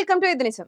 Welcome to ఎదినిసం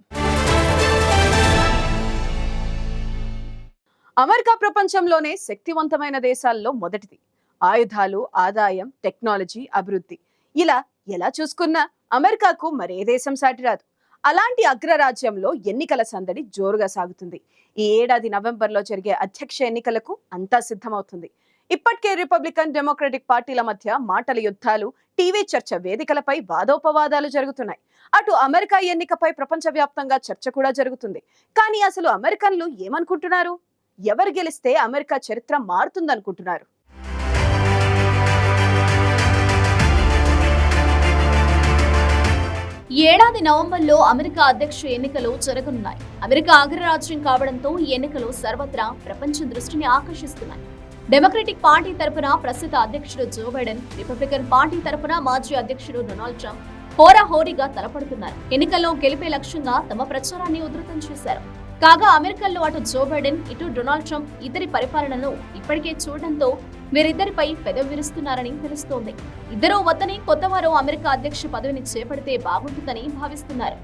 America ప్రపంచంలోనే శక్తివంతమైన దేశాల్లో మొదటిది. ఆయుధాలు ఆదాయం టెక్నాలజీ అభివృద్ధి. ఇలా ఎలా చూసుకున్నా అమెరికాకు మరే దేశం సాటి రాదు. అలాంటి అగ్రరాజ్యంలో ఎన్నికల సందడి జోరుగా సాగుతుంది. ఈ ఏడాది నవంబర్లో జరిగే అధ్యక్ష ఎన్నికలకు అంతా సిద్ధమవుతుంది. ఇప్పటికే రిపబ్లికన్ డెమోక్రటిక్ పార్టీల మధ్య మాటల యుద్ధాలు టీవీ చర్చ వేదికలపై వాదోపవాదాలు జరుగుతున్నాయి. అటు అమెరికా ఎన్నికపై ప్రపంచవ్యాప్తంగా చర్చ కూడా జరుగుతుంది. కానీ అసలు అమెరికన్లు ఏమనుకుంటున్నారు? ఎవరు గెలిస్తే అమెరికా చరిత్ర మారుతుందనుకుంటున్నారు? ఏడాది నవంబర్లో అమెరికా అధ్యక్ష ఎన్నికలు జరగనున్నాయి. అమెరికా అగ్రరాజ్యం కావడంతో ఈ ఎన్నికలు సర్వత్రా ప్రపంచ దృష్టిని ఆకర్షిస్తున్నాయి. డెమోక్రటిక్ పార్టీ తరపున ప్రస్తుత అధ్యక్షుడు జో బైడెన్ రిపబ్లికన్ పార్టీ తరపున మాజీ అధ్యక్షుడు డొనాల్డ్ ట్రంప్ హోరాహోరీగా తలపడుతున్నారు. ఎన్నికల్లో గెలిపే లక్ష్యంగా తమ ప్రచారాన్ని ఉధృతం చేశారు. కాగా అమెరికాలో అటు జో బైడెన్ ఇటు డొనాల్డ్ ట్రంప్ ఇద్దరి పరిపాలనను ఇప్పటికే చూడడంతో వీరిద్దరిపై పెదవి విరుస్తున్నారని తెలుస్తోంది. ఇద్దరూ వద్దని కొత్తవారు అమెరికా అధ్యక్ష పదవిని చేపడితే బాగుంటుందని భావిస్తున్నారు.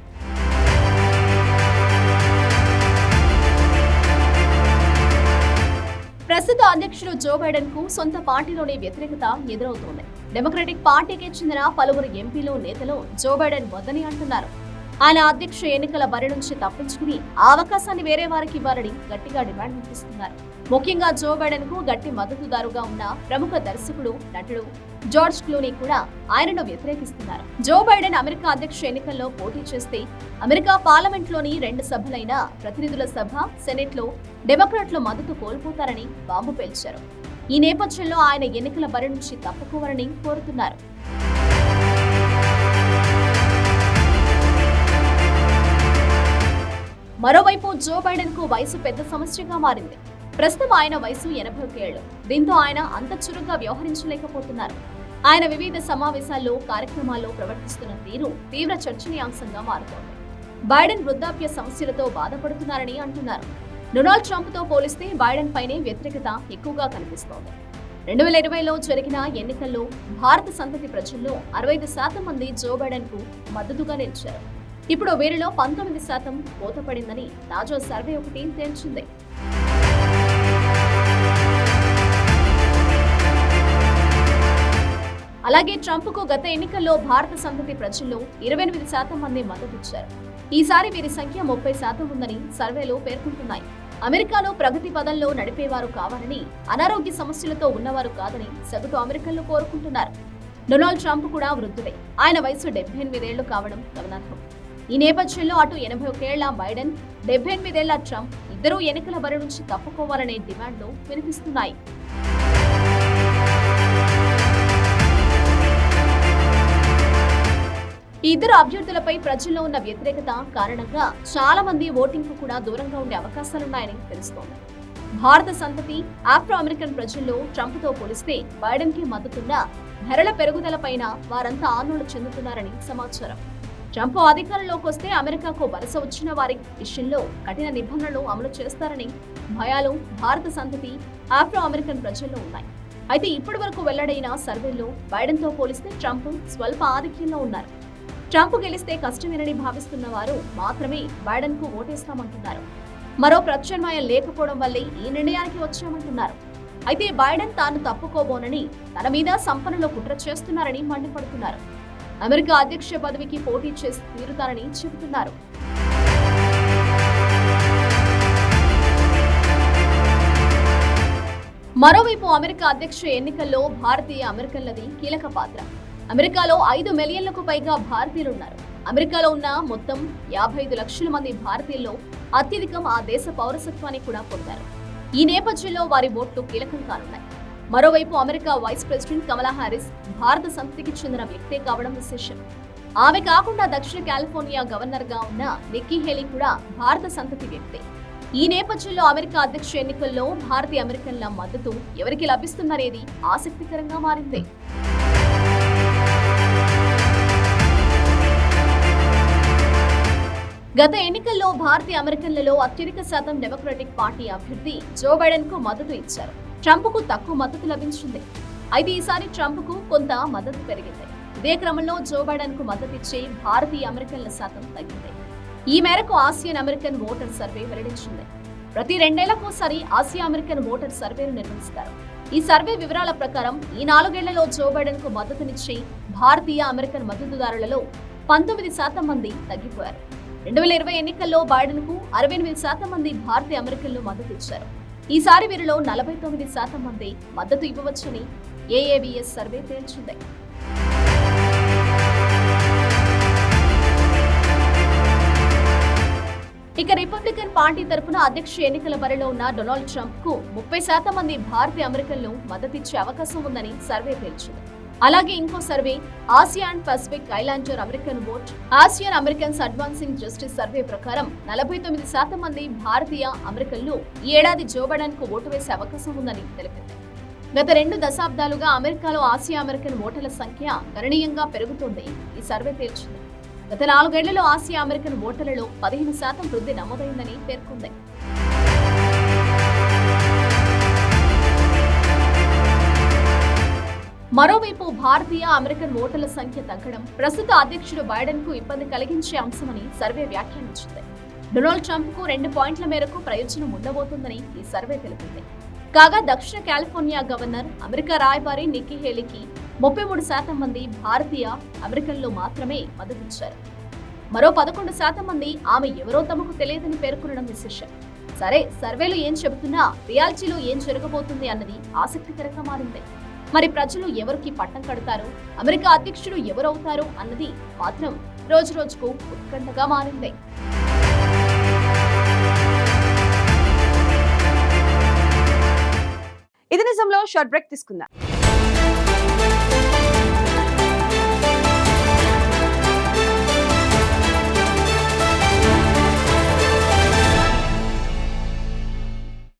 ప్రస్తుత అధ్యక్షుడు జో బైడెన్కు సొంత పార్టీలోని వ్యతిరేకత ఎదురవుతోంది. డెమోక్రటిక్ పార్టీకి చెందిన పలువురు ఎంపీలు నేతలు జో బైడెన్ వద్దని అంటున్నారు. ఆయన అధ్యక్ష ఎన్నికల బరి నుంచి తప్పించుకుని ఆ అవకాశాన్ని వేరే వారికి ఇవ్వాలని గట్టిగా డిమాండ్ వినిపిస్తున్నారు ముఖ్యంగా జో బైడెన్కు గట్టి మద్దతుదారుగా ఉన్న ప్రముఖ దర్శకుడు నటుడు జార్జ్ క్లూనీ కూడా ఆయనను వ్యతిరేకిస్తున్నారు. జో బైడెన్ అమెరికా అధ్యక్ష ఎన్నికల్లో పోటీ చేస్తే అమెరికా పార్లమెంట్లోని రెండు సభలైన ప్రతినిధుల సభ సెనెట్లో డెమోక్రాట్లు మద్దతు కోల్పోతారని బాంబు పేల్చారు. ఈ నేపథ్యంలో ఆయన ఎన్నికల బరి నుంచి తప్పుకోవాలని కోరుతున్నారు. మరోవైపు జో బైడెన్కు వయసు పెద్ద సమస్యగా మారింది. ప్రస్తుతం ఆయన వయసు ఎనభై ఒకేళ్ళు దీంతో ఆయన అంత చురుగ్గా వ్యవహరించలేకపోతున్నారు. ఆయన వివిధ సమావేశాల్లో కార్యక్రమాల్లో ప్రవర్తిస్తున్న తీరు తీవ్ర చర్చనీయాంశంగా మారుతోంది. బైడెన్ వృద్ధాప్య సమస్యలతో బాధపడుతున్నారని అంటున్నారు. డొనాల్డ్ ట్రంప్తో పోలిస్తే బైడెన్ పైనే వ్యతిరేకత ఎక్కువగా కనిపిస్తోంది. రెండు వేల ఇరవైలో జరిగిన ఎన్నికల్లో భారత సంతతి ప్రజల్లో అరవై ఐదు శాతం మంది జో బైడెన్కు మద్దతుగా నిలిచారు. ఇప్పుడు వీరిలో పంతొమ్మిది శాతం మూతపడిందని తాజా సర్వే ఒకటి తేల్చింది. అలాగే ట్రంప్కు గత ఎన్నికల్లో భారత సంతతి ప్రజల్లో ఇరవై ఎనిమిది శాతం మంది మద్దతిచ్చారు. ఈసారి వీరి సంఖ్య ముప్పై శాతం ఉందని సర్వేలో పేర్కొంటున్నాయి. అమెరికాలో ప్రగతి పదంలో నడిపేవారు కావాలని అనారోగ్య సమస్యలతో ఉన్నవారు కాదని సగటు అమెరికన్లు కోరుకుంటున్నారు. డొనాల్డ్ ట్రంప్ కూడా వృద్ధుడే. ఆయన వయసు డెబ్బై ఎనిమిదేళ్ళు కావడం గమనార్హం. ఈ నేపథ్యంలో అటు ఎనభై ఒకేళ్ళ బైడెన్ డెబ్బై ఎనిమిదేళ్ళ ట్రంప్ ఇద్దరూ ఎన్నికల బరి నుంచి తప్పుకోవాలనే డిమాండ్లు వినిపిస్తున్నాయి. ఇద్దరు అభ్యర్థులపై ప్రజల్లో ఉన్న వ్యతిరేకత కారణంగా చాలా మంది ఓటింగ్కు కూడా దూరంగా ఉండే అవకాశాలున్నాయని తెలుస్తోంది. భారత సంతతి ఆఫ్రో అమెరికన్ ప్రజల్లో ట్రంప్తో పోలిస్తే బైడెన్కి మద్దతున్న ధరల పెరుగుదలపైన వారంతా ఆందోళన చెందుతున్నారని సమాచారం. ట్రంప్ అధికారంలోకి వస్తే అమెరికాకు వలస వచ్చిన వారి విషయంలో కఠిన నిబంధనలు అమలు చేస్తారని భయాలు భారత సంతతి ఆఫ్రో అమెరికన్ ప్రజల్లో ఉన్నాయి. అయితే ఇప్పటి వరకు వెల్లడైన సర్వేల్లో బైడెన్తో పోలిస్తే ట్రంప్ స్వల్ప ఆధిక్యంలో ఉన్నారు. ట్రంప్ గెలిస్తే కష్టమేనని భావిస్తున్న వారు మాత్రమే బైడెన్కు ఓటేస్తామంటున్నారు. మరో ప్రత్యామ్నాయం లేకపోవడం వల్లే ఈ నిర్ణయానికి వచ్చామంటున్నారు. అయితే బైడెన్ తాను తప్పుకోబోనని తన మీద సంపన్నులు కుట్ర చేస్తున్నారని మండిపడుతున్నారు. అమెరికా అధ్యక్ష పదవికి పోటీ చేసి తీరుతారని చెబుతున్నారు. మరోవైపు అమెరికా అధ్యక్ష ఎన్నికల్లో భారతీయ అమెరికన్లది కీలక పాత్ర. అమెరికాలో ఐదు మిలియన్లకు పైగా భారతీయులున్నారు. అమెరికాలో ఉన్న మొత్తం యాభై ఐదు లక్షల మంది భారతీయుల్లో అత్యధికం ఆ దేశ పౌరసత్వాన్ని కూడా పొందారు. ఈ నేపథ్యంలో వారి ఓట్లు కీలకం కానున్నాయి. మరోవైపు America vice president Kamala Harris భారత సంతతికి చెందిన వ్యక్తే కావడం విశేషం. ఆమె కాకుండా దక్షిణ కాలిఫోర్నియా గవర్నర్గా ఉన్న నిక్కీ హేలీ కూడా భారత సంతతి వ్యక్తే. ఈ నేపథ్యంలో అమెరికా అధ్యక్ష ఎన్నికల్లో భారతీయ అమెరికన్ల మద్దతు ఎవరికి లభిస్తుందనేది ఆసక్తికరంగా మారింది. గత ఎన్నికల్లో భారతీయ అమెరికన్లలో అత్యధిక శాతం డెమోక్రటిక్ పార్టీ అభ్యర్థి జో బైడెన్కు మద్దతు ఇచ్చారు. ట్రంప్కు తక్కువ మద్దతు లభించింది. అయితే ఈసారి ట్రంప్కు కొంత మద్దతు పెరిగింది. ఇదే క్రమంలో జో బైడెన్కు మద్దతు ఇచ్చే భారతీయ అమెరికన్ల శాతం తగ్గింది. ఈ మేరకు ఆసియన్ అమెరికన్ ఓటర్ సర్వే వెల్లడించింది. ప్రతి రెండేళ్ళకోసారి ఆసియా అమెరికన్ ఓటర్ సర్వేను నిర్వహిస్తారు. ఈ సర్వే వివరాల ప్రకారం ఈ నాలుగేళ్ళలో జో బైడెన్కు మద్దతునిచ్చి భారతీయ అమెరికన్ మద్దతుదారులలో పంతొమ్మిది శాతం మంది తగ్గిపోయారు. రెండు వేల ఇరవై ఎన్నికల్లో బైడెన్కు అరవై ఎనిమిది శాతం మంది భారతీయ అమెరికన్లు మద్దతు ఇచ్చారు. ఈసారి వీరిలో నలభై తొమ్మిది శాతం మంది మద్దతు ఇవ్వవచ్చని ఏఏబిఎస్ సర్వే తేల్చింది. ఇక రిపబ్లికన్ పార్టీ తరఫున అధ్యక్ష ఎన్నికల బరిలో ఉన్న డొనాల్డ్ ట్రంప్కు ముప్పై శాతం మంది భారతీయ అమెరికన్లు మద్దతిచ్చే అవకాశం ఉందని సర్వే తేల్చింది. అలాగే ఇంకో survey Asia and Pacific Islander American vote Asian Americans advancing justice survey ప్రకారం నలభై తొమ్మిది శాతం మంది భారతీయ అమెరికన్లు ఈ ఏడాది జో ఓటు వేసే అవకాశం ఉందని తెలిపింది. గత రెండు దశాబ్దాలుగా అమెరికాలో ఆసియా అమెరికన్ ఓటర్ల సంఖ్య గణనీయంగా పెరుగుతోంది ఈ సర్వే తేల్చింది గత నాలుగేళ్ళలో ఆసియా అమెరికన్ ఓటర్లలో పదిహేను శాతం వృద్ధి నమోదైందని పేర్కొంది. మరోవైపు భారతీయ అమెరికన్ ఓటర్ల సంఖ్య తగ్గడం ప్రస్తుత అధ్యక్షుడు బైడెన్కు ఇబ్బంది కలిగించే అంశమని సర్వే వ్యాఖ్యానించింది. డొనాల్డ్ ట్రంప్కు రెండు పాయింట్ల మేరకు ప్రయోజనం ఉండబోతుందని ఈ సర్వే తెలిపింది. కాగా దక్షిణ కాలిఫోర్నియా గవర్నర్ అమెరికా రాయబారి నిక్కీ హేలీకి ముప్పై మూడు శాతం మంది భారతీయ అమెరికన్లు మాత్రమే మద్దతిచ్చారు మరో పదకొండు శాతం మంది ఆమె ఎవరో తమకు తెలియదని పేర్కొనడం విశేషం. సరే సర్వేలు ఏం చెబుతున్నా రియాలిటీలో ఏం జరగబోతుంది అన్నది ఆసక్తికరంగా మారింది. మరి ప్రజలు ఎవరికి పట్టం కడతారు? అమెరికా అధ్యక్షుడు ఎవరవుతారు అన్నది మాత్రం రోజు రోజుకు ఉత్కంఠగా మారింది. ఇది నిజంలో షార్ట్ బ్రేక్ తీసుకుందాం.